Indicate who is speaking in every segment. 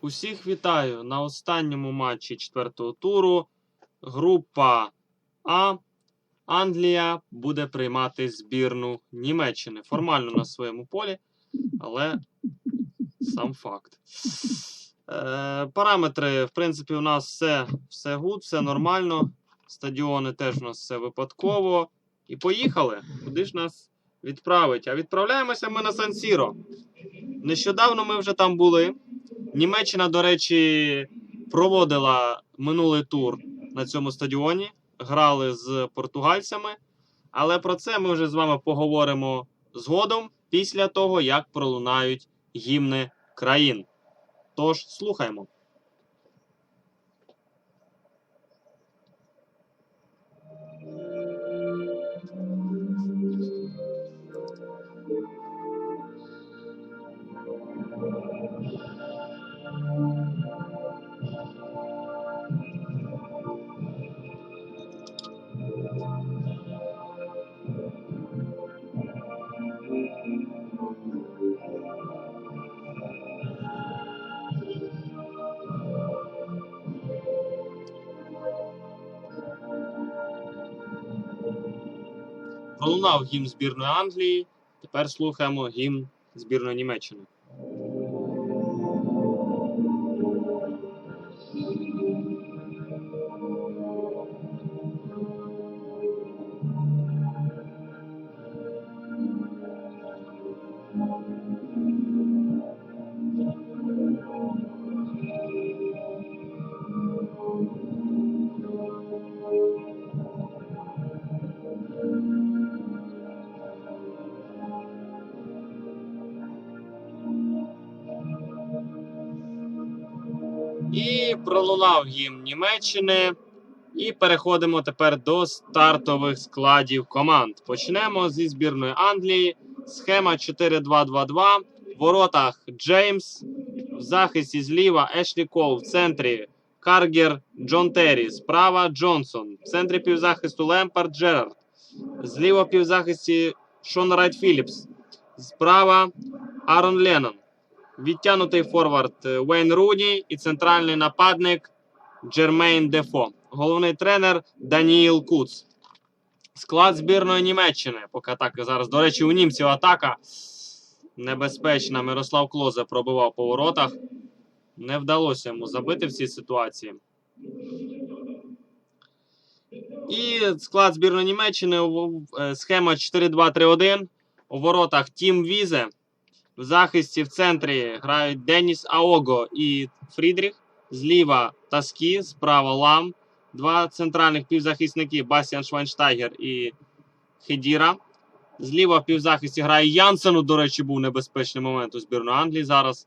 Speaker 1: Усіх вітаю на останньому матчі четвертого туру. Група А. Англія буде приймати збірну Німеччини. Формально на своєму полі, але сам факт. Е, параметри, в принципі, у нас все, все гуд, все нормально. Стадіони теж у нас все випадково. І поїхали. Куди ж нас відправить? А відправляємося ми на Сан-Сіро. Нещодавно ми вже там були. Німеччина, до речі, проводила минулий тур на цьому стадіоні. Грали з португальцями. Але про це ми вже з вами поговоримо згодом після того, як пролунають гімни країн. Тож слухаємо. Пролунав гімн збірної Англії. Тепер слухаємо гімн збірної Німеччини. І пролунав гімн Німеччини. І переходимо тепер до стартових складів команд. Почнемо зі збірної Англії. Схема 4-2-2-2. В воротах Джеймс. В захисті зліва Ешлі Кол. В центрі Каргер Джон Террі. Справа Джонсон. В центрі півзахисту Лемпард Джерард. Зліва півзахисті Шон Райт Філіпс. Справа Арон Леннон. Відтянутий форвард е, Уейн Руні і центральний нападник Джермейн Дефо. Головний тренер Даніїл Куц. Склад збірної Німеччини. Поки атака зараз. До речі, у німців атака небезпечна. Мирослав Клозе пробивав по воротах. Не вдалося йому забити в цій ситуації. І склад збірної Німеччини е, схема 4-2-3-1. У воротах Тім Візе. В захисті в центрі грають Деніс Аого і Фрідріх. Зліва Таскі, справа Лам. Два центральних півзахисники Басіан Швайнштайгер і Хедіра. Зліва в півзахисті грає Янсену. До речі, був небезпечний момент у збірної Англії зараз.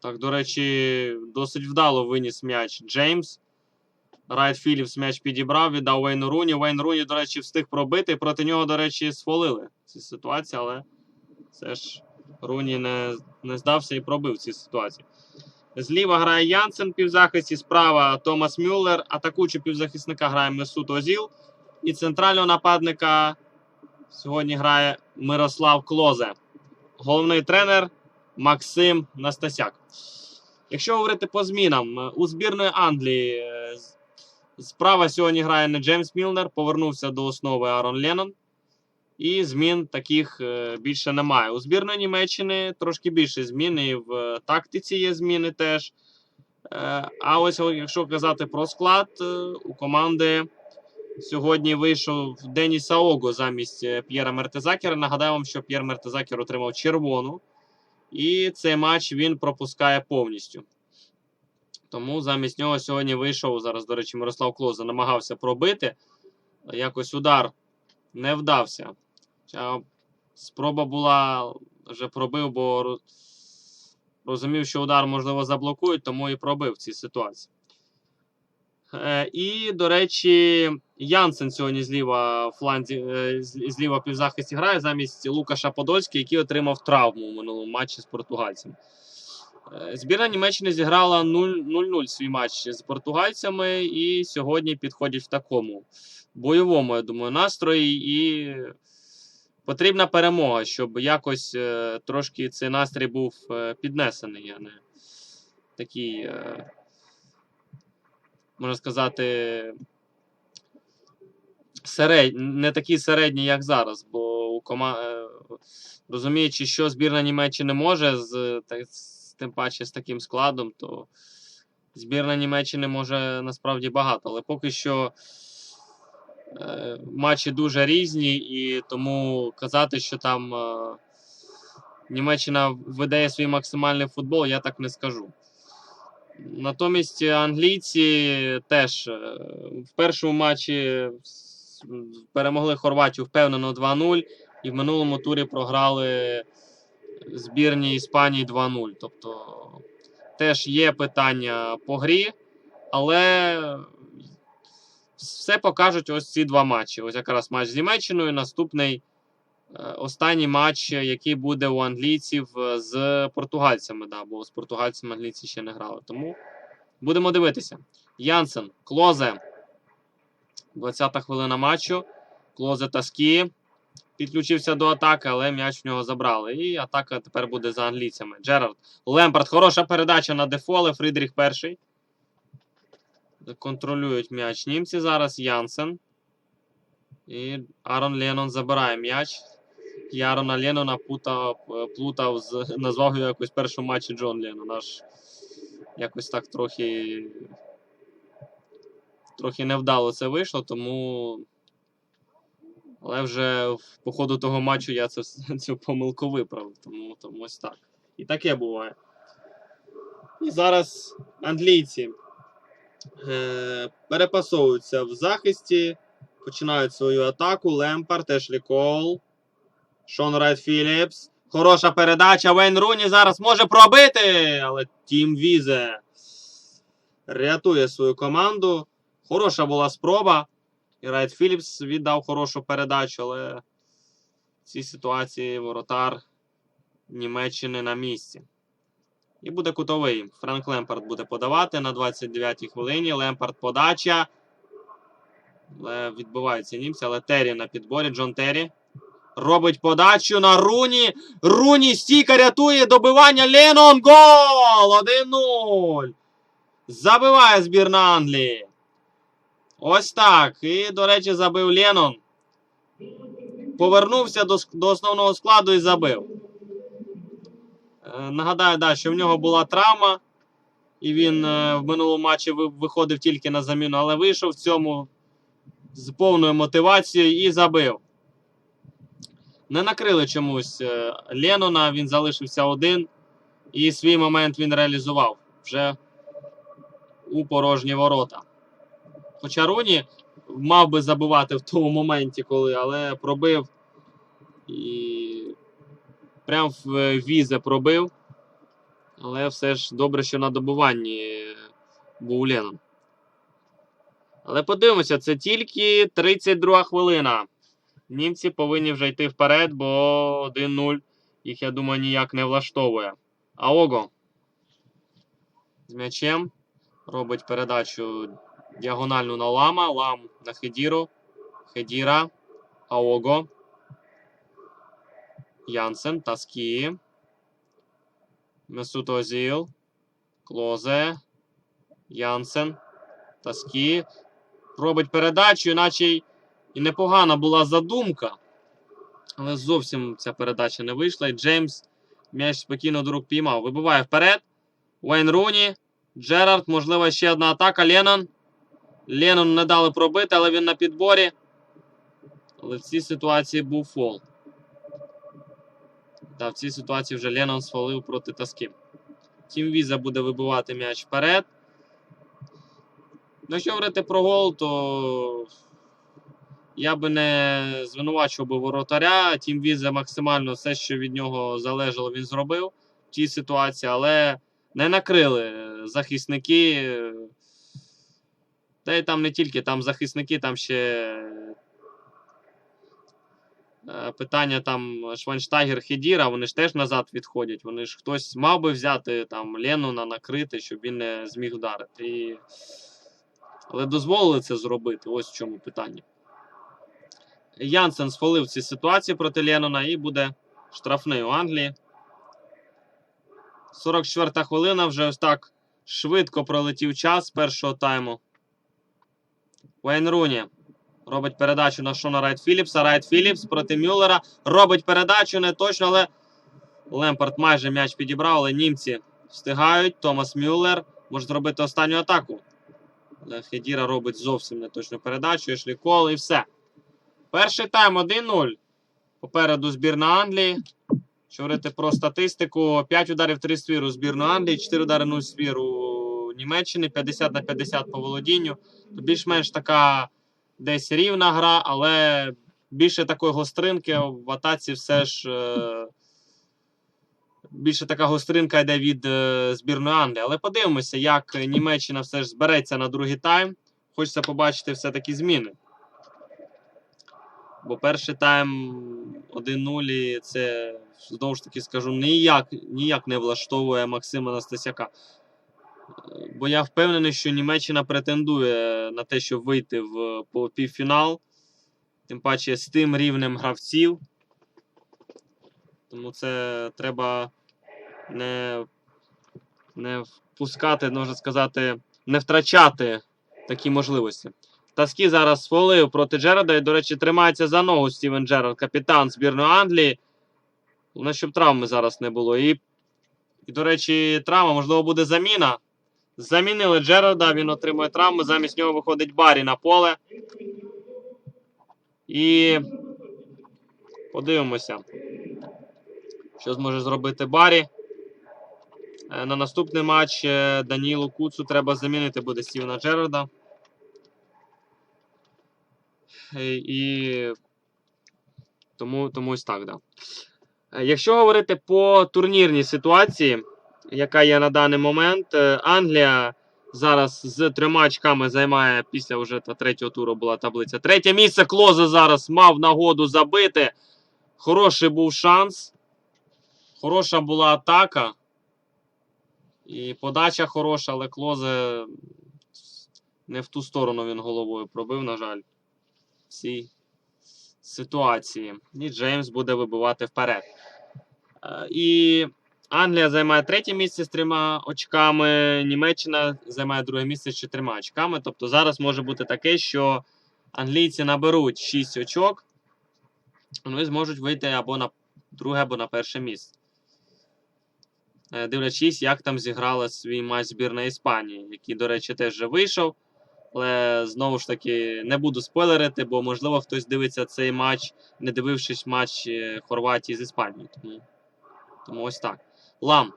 Speaker 1: Так, до речі, досить вдало виніс м'яч Джеймс. Райт Філіпс м'яч підібрав, віддав Вейну Руні. Вейн Руні, до речі, встиг пробити. Проти нього, до речі, сфолили ці ситуації, але все ж Руні не, не здався і пробив в цій ситуації. Зліва грає Янсен півзахисті, справа Томас Мюллер, атакуючи півзахисника грає Месут Озіл. І центрального нападника сьогодні грає Мирослав Клозе. Головний тренер Максим Настасяк. Якщо говорити по змінам, у збірної Англії е, справа сьогодні грає не Джеймс Мілнер, повернувся до основи Арон Леннон. І змін таких е, більше немає. У збірної Німеччини трошки більше змін, і в е, тактиці є зміни теж. Е, А ось якщо казати про склад, у команди сьогодні вийшов Деніс Аого замість П'єра Мертезакера. Нагадаю вам, що П'єр Мертезакер отримав червону. І цей матч він пропускає повністю. Тому замість нього сьогодні вийшов. Зараз, до речі, Мирослав Клоза намагався пробити. Якось удар не вдався. Спроба була вже пробив, бо розумів, що удар, можливо, заблокують, тому і пробив в цій ситуації. Е, і, до речі, Янсен сьогодні зліва фланзі, е, зліва півзахисті грає замість Лукаша Подольського, який отримав травму у минулому матчі з португальцями. Е, Збірна Німеччини зіграла 0 0-0 свій матч з португальцями, і сьогодні підходять в такому бойовому, я думаю, настрої. І потрібна перемога, щоб якось е, трошки цей настрій був е, піднесений, а не такий, е, можна сказати, серед... не такий середній, як зараз. Бо у кома... е, розуміючи, що збірна Німеччини може, з, та- з тим паче з таким складом, то збірна Німеччини може насправді багато. Але поки що матчі дуже різні, і тому казати, що там е, Німеччина видає свій максимальний футбол, я так не скажу. Натомість англійці теж е, в першому матчі перемогли Хорватію впевнено 2-0, і в минулому турі програли збірні Іспанії 2-0. Тобто теж є питання по грі, але все покажуть ось ці два матчі. Ось якраз матч з Німеччиною, наступний е, останній матч, який буде у англійців е, з португальцями, да, бо з португальцями англійці ще не грали. Тому будемо дивитися. Янсен, Клозе. 20-та хвилина матчу. Клозе Таскі підключився до атаки, але м'яч в нього забрали. І атака тепер буде за англійцями. Джерард. Лемпард. Хороша передача на дефоле. Фрідріх перший. Контролюють м'яч німці зараз. Янсен. І Арон Леннон забирає м'яч. І Арона Леннона путав, плутав назвав його якось в першому матчі Джон Леннон. Аж якось так трохи. Трохи невдало це вийшло, тому. Але вже по ходу того матчу я це, цю помилку виправив. Тому, тому ось так. І таке буває. І зараз англійці е, перепасовуються в захисті, починають свою атаку. Лемпард, Ешлі Кол, Шон Райт Філіпс. Хороша передача. Вейн Руні зараз може пробити, але Тім Візе рятує свою команду. Хороша була спроба. І Райт Філіпс віддав хорошу передачу, але в цій ситуації воротар Німеччини на місці. І буде кутовий. Франк Лемпард буде подавати на 29-й хвилині. Лемпард подача. Але відбиваються німці, але Террі на підборі. Джон Террі. Робить подачу на Руні. Руні стійка рятує добивання. Ленон. Гол! 1-0. Забиває збірна Англії. Ось так. І, до речі, забив Ленон. Повернувся до, до основного складу і забив. Е, Нагадаю, да, що в нього була травма, і він е, в минулому матчі виходив тільки на заміну, але вийшов в цьому з повною мотивацією і забив. Не накрили чомусь е, Ленона, він залишився один, і свій момент він реалізував вже у порожні ворота. Хоча Руні мав би забивати в тому моменті, коли, але пробив і прям в е, візе пробив. Але все ж добре, що на добуванні був Ленон. Але подивимося, це тільки 32 хвилина. Німці повинні вже йти вперед, бо 1-0 їх, я думаю, ніяк не влаштовує. Аого з м'ячем робить передачу діагональну на лама. Лам на Хедіру. Хедіра. Аого. Янсен. Таскі. Месут Озіл. Клозе. Янсен. Таскі. Робить передачу, іначе і непогана була задумка. Але зовсім ця передача не вийшла. І Джеймс м'яч спокійно до рук піймав. Вибиває вперед. Уейн Руні. Джерард, можливо, ще одна атака. Леннон. Леннон не дали пробити, але він на підборі. Але в цій ситуації був фол. Та в цій ситуації вже Леннон сфолив проти Таски. Тім Віза буде вибивати м'яч вперед. Ну, якщо говорити про гол, то я би не звинувачував би воротаря. Тім Віза максимально все, що від нього залежало, він зробив в тій ситуації, але не накрили захисники. Та й там не тільки там захисники, там ще питання там Шванштайгер Хедіра, вони ж теж назад відходять. Вони ж хтось мав би взяти там Ленуна накрити, щоб він не зміг вдарити. І... Але дозволили це зробити. Ось в чому питання. Янсен сфолив ці ситуації проти Леннона і буде штрафний у Англії. 44 хвилина вже ось так Швидко пролетів час першого тайму. Вейн Руні робить передачу на Шона Райт Філіпса. Райт Філіпс проти Мюллера. Робить передачу не точно, але Лемпард майже м'яч підібрав, але німці встигають. Томас Мюллер може зробити останню атаку. Хедіра робить зовсім не точну передачу. Ешлі Кол і все. Перший тайм 1-0. Попереду збірна Англії. Що говорити про статистику: 5 ударів 3 ствір збірну Англії, 4 удари 0 ствір Німеччини, 50 на 50 по володінню. То більш-менш така десь рівна гра, але більше такої гостринки в атаці все ж. Е... Більше така гостринка йде від е, збірної Англії. Але подивимося, як Німеччина все ж збереться на другий тайм. Хочеться побачити все-таки зміни. Бо перший тайм 1-0 і це знову ж таки скажу ніяк, ніяк не влаштовує Максима Настасяка. Бо я впевнений, що Німеччина претендує на те, щоб вийти в півфінал. Тим паче з тим рівнем гравців. Тому це треба не, не впускати, можна сказати, не втрачати такі можливості. Таскі зараз свалив проти Джерарда і, до речі, тримається за ногу Стівен Джерард, капітан збірної Англії. Головне, щоб травми зараз не було. І, і, до речі, травма, можливо, буде заміна. Замінили Джерарда, він отримує травму. Замість нього виходить Барі на поле. І подивимося, що зможе зробити Барі. Е, На наступний матч е, Данілу Куцу треба замінити буде Стівена Джерарда. Е, І тому, тому ось так, да. Якщо говорити по турнірній ситуації, яка є на даний момент, е, Англія зараз з трьома очками займає після вже та третього туру була таблиця. Третє місце Клоза зараз мав нагоду забити. Хороший був шанс. Хороша була атака. І подача хороша, але Клозе не в ту сторону він головою пробив, на жаль, в цій ситуації. І Джеймс буде вибивати вперед. Е, І Англія займає третє місце з трьома очками. Німеччина займає друге місце з чотирма очками. Тобто зараз може бути таке, що англійці наберуть 6 очок, вони зможуть вийти або на друге, або на перше місце. Е, Дивлячись, як там зіграла свій матч збірна Іспанії, який, до речі, теж вже вийшов. Але знову ж таки не буду спойлерити, бо можливо хтось дивиться цей матч, не дивившись матч е, Хорватії з Іспанією. Тому, тому ось так. Лам.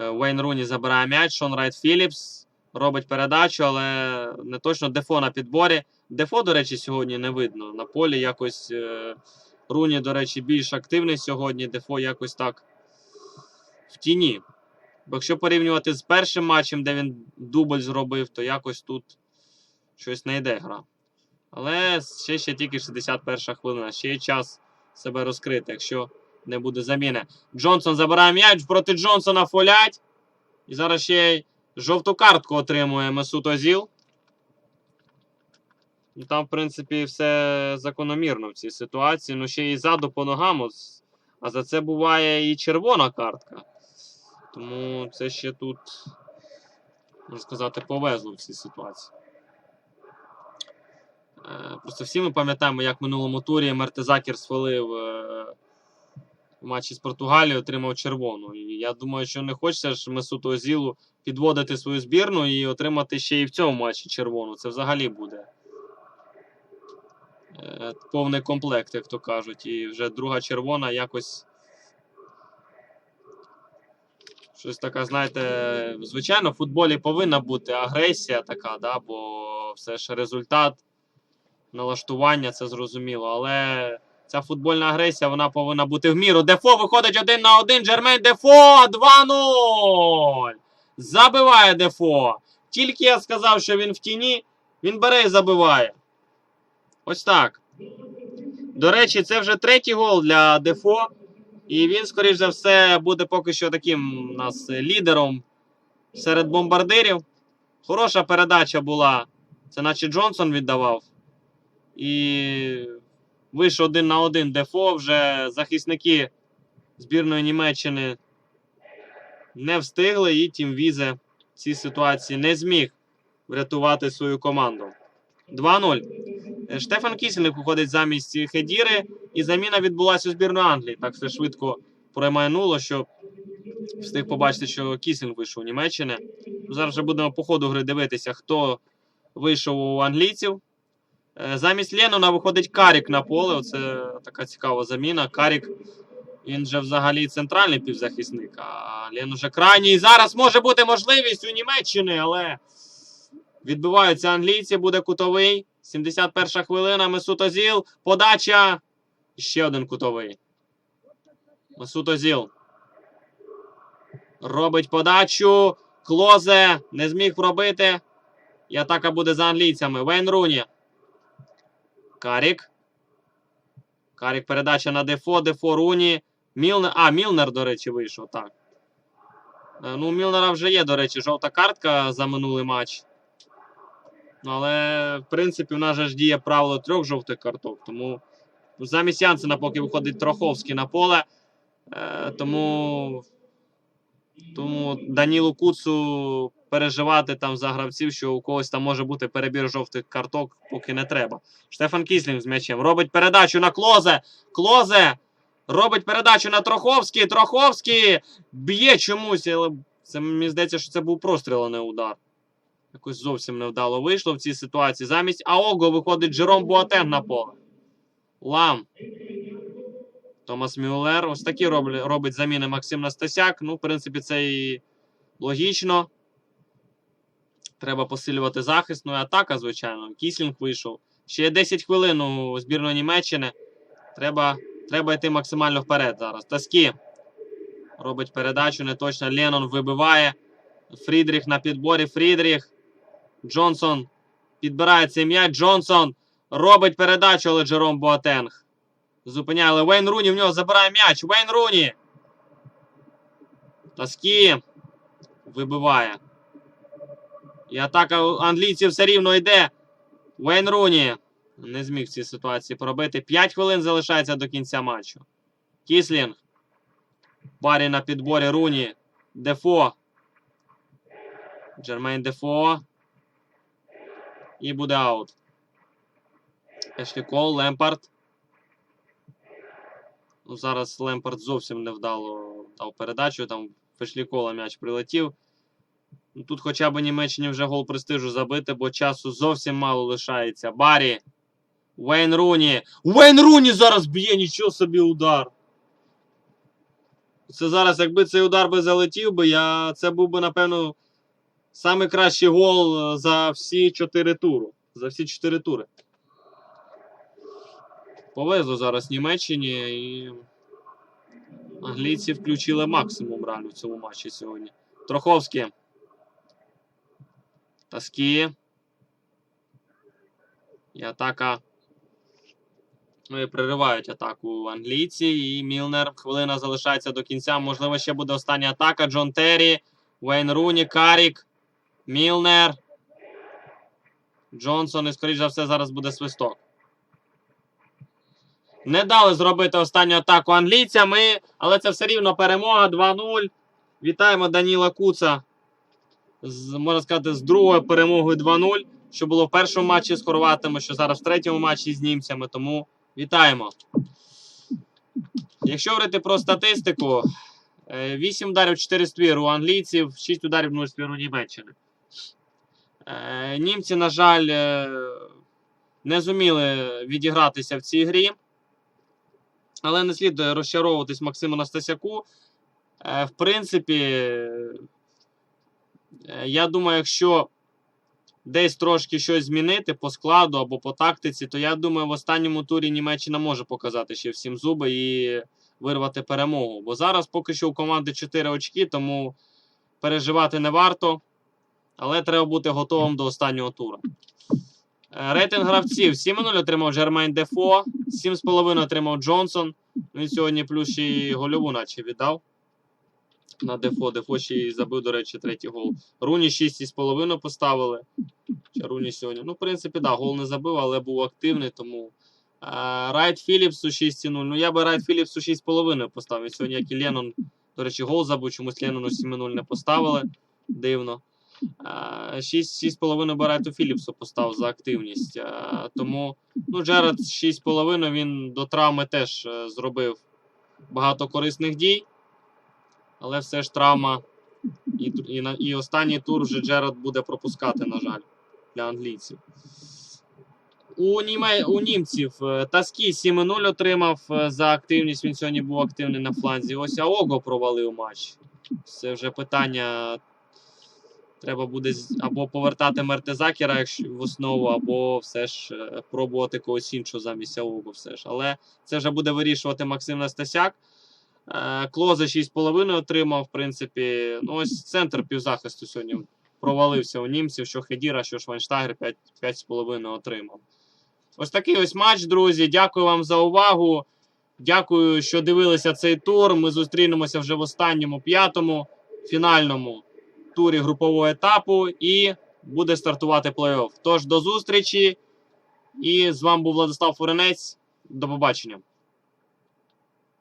Speaker 1: Е, Уейн Руні забирає м'яч. Шон Райт Філіпс робить передачу, але не точно Дефо на підборі. Дефо, до речі, сьогодні не видно. На полі якось е, Руні, до речі, більш активний сьогодні. Дефо якось так в тіні. Бо якщо порівнювати з першим матчем, де він дубль зробив, то якось тут щось не йде гра. Але ще, ще тільки 61 хвилина. Ще є час себе розкрити, якщо не буде заміни. Джонсон забирає м'яч проти Джонсона фолять. І зараз ще й жовту картку отримує Месут Озіл. Ну, Там, в принципі, все закономірно в цій ситуації. Ну, ще й ззаду по ногам. А за це буває і червона картка. Тому це ще тут, можна сказати, повезло в цій ситуації. Е, Просто всі ми пам'ятаємо, як в минулому турі Мертезакер свалив е, в матчі з Португалією, отримав червону. І я думаю, що не хочеться ж Месуту Озілу підводити свою збірну і отримати ще і в цьому матчі червону. Це взагалі буде е, повний комплект, як то кажуть. І вже друга червона якось. Щось така, знаєте, звичайно, в футболі повинна бути агресія така, да, бо все ж результат налаштування, це зрозуміло. Але ця футбольна агресія вона повинна бути в міру. Дефо виходить один на один. Джермейн Дефо 2-0. Забиває Дефо. Тільки я сказав, що він в тіні, він бере і забиває. Ось так. До речі, це вже третій гол для Дефо. І він, скоріш за все, буде поки що таким у нас лідером серед бомбардирів. Хороша передача була. Це наче Джонсон віддавав. І вийшов один на один Дефо. Вже захисники збірної Німеччини не встигли, і Тім Візе в цій ситуації не зміг врятувати свою команду. 2-0. Е, Штефан Кісінг виходить замість Хедіри, і заміна відбулася у збірної Англії. Так все швидко промайнуло, що встиг побачити, що Кісінг вийшов у Німеччини. Зараз вже будемо по ходу гри дивитися, хто вийшов у англійців. Е, Замість Леннона виходить Карік на поле. Оце така цікава заміна. Карік, він же взагалі центральний півзахисник, а Лен уже крайній. Зараз може бути можливість у Німеччини, але відбиваються англійці, буде кутовий. 71 хвилина. Месут Озіл. Подача. Ще один кутовий. Месут Озіл. Робить подачу. Клозе не зміг пробити. І атака буде за англійцями. Вейн Руні. Карік. Карік передача на Дефо. Дефо Руні. Мілнер. А, Мілнер, до речі, вийшов. Так. Е, Ну, у Мілнера вже є, до речі, жовта картка за минулий матч. Ну, але, в принципі, у нас же ж діє правило трьох жовтих карток. Тому замість Янсена поки виходить Троховський на поле. Е, тому, тому Данілу Куцу переживати там за гравців, що у когось там може бути перебір жовтих карток, поки не треба. Штефан Кіслінг з м'ячем робить передачу на Клозе. Клозе робить передачу на Троховський. Троховський б'є чомусь, але це мені здається, що це був простріл, а не удар. Якось зовсім невдало вийшло в цій ситуації. Замість Аого виходить Джером Буатен на поле. Лам. Томас Мюллер. Ось такі роблять, робить заміни Максим Настасяк. Ну, в принципі, це і логічно. Треба посилювати захист. Ну і атака, звичайно. Кіслінг вийшов. Ще 10 хвилин у збірної Німеччини. Треба, треба йти максимально вперед зараз. Таскі робить передачу, не точно. Леннон вибиває. Фрідріх на підборі. Фрідріх. Джонсон підбирає цей м'яч. Джонсон робить передачу, але Джером Боатенг. Зупиняє, але Вейн Руні в нього забирає м'яч. Вейн Руні. Таскі вибиває. І атака англійців все рівно йде. Вейн Руні не зміг в цій ситуації пробити. 5 хвилин залишається до кінця матчу. Кіслінг. Барі на підборі Руні. Дефо. Джермейн Дефо. І буде аут. Ешлі Кол, Лемпард. Ну, зараз Лемпард зовсім невдало дав передачу. Там в Кола м'яч прилетів. Ну, Тут хоча б Німеччині вже гол престижу забити, бо часу зовсім мало лишається. Барі. Уейн Руні. Уейн Руні зараз б'є, нічого собі удар. Це зараз, якби цей удар би залетів би, я... це був би, напевно, найкращий гол за всі 4 тури. За всі 4 тури. Повезло зараз Німеччині і англійці включили максимум реально в цьому матчі сьогодні. Троховський. Таскі. І атака. Ну Приривають атаку англійці. І Мілнер. Хвилина залишається до кінця. Можливо, ще буде остання атака. Джон Террі. Вейн Руні, Карік. Мілнер. Джонсон. І, скоріш за все, зараз буде свисток. Не дали зробити останню атаку англійцями, але це все рівно перемога 2-0. Вітаємо Даніла Куца. З, можна сказати, з другою перемогою 2-0, що було в першому матчі з хорватами, що зараз в третьому матчі з німцями. Тому вітаємо. Якщо говорити про статистику, 8 ударів 4 ствір у англійців, 6 ударів 0 ствір у Німеччини. Е, Німці, на жаль, е, не зуміли відігратися в цій грі. Але не слід розчаровуватись Максиму Настасяку. Е, В принципі, е, я думаю, якщо десь трошки щось змінити по складу або по тактиці, то я думаю, в останньому турі Німеччина може показати ще всім зуби і вирвати перемогу. Бо зараз поки що у команди 4 очки, тому переживати не варто. Але треба бути готовим до останнього тура. Е, Рейтинг гравців 7-0 отримав Жермейн Дефо, 7,5 отримав Джонсон. Він сьогодні плюс ще й гольову наче віддав. На Дефо. Дефо ще й забив, до речі, третій гол. Руні 6,5 поставили. Руні сьогодні. Ну, в принципі, да, гол не забив, але був активний, тому. Е, Райт Філіпсу 6,0. Ну, я би Райт Філіпсу 6,5 поставив. Сьогодні, як і Леннон, До речі, гол забув, чомусь Леннону 7-0 не поставили. Дивно. Е, 6,5 Барету Філіпсу постав за активність. Е, Тому ну, Джеред 6,5 він до травми теж е, зробив багато корисних дій. Але все ж травма. І, і, і останній тур вже Джеред буде пропускати, на жаль, для англійців. У, німе, у німців е, Таскі 7-0 отримав е, за активність. Він сьогодні був активний на фланзі. Ось Аого провалив матч. Це вже питання. Треба буде або повертати Мертезакера в основу, або все ж е, пробувати когось іншого замість Аого. Все ж. Але це вже буде вирішувати Максим Настасяк. Е, Клозе 6,5 отримав, в принципі. Ну, ось центр півзахисту сьогодні провалився у німців, що Хедіра, що Швайнштайгер 5 5,5 отримав. Ось такий ось матч, друзі. Дякую вам за увагу. Дякую, що дивилися цей тур. Ми зустрінемося вже в останньому п'ятому фінальному турі групового етапу і буде стартувати плей-офф. Тож до зустрічі. І з вами був Владислав Фуренець. До побачення.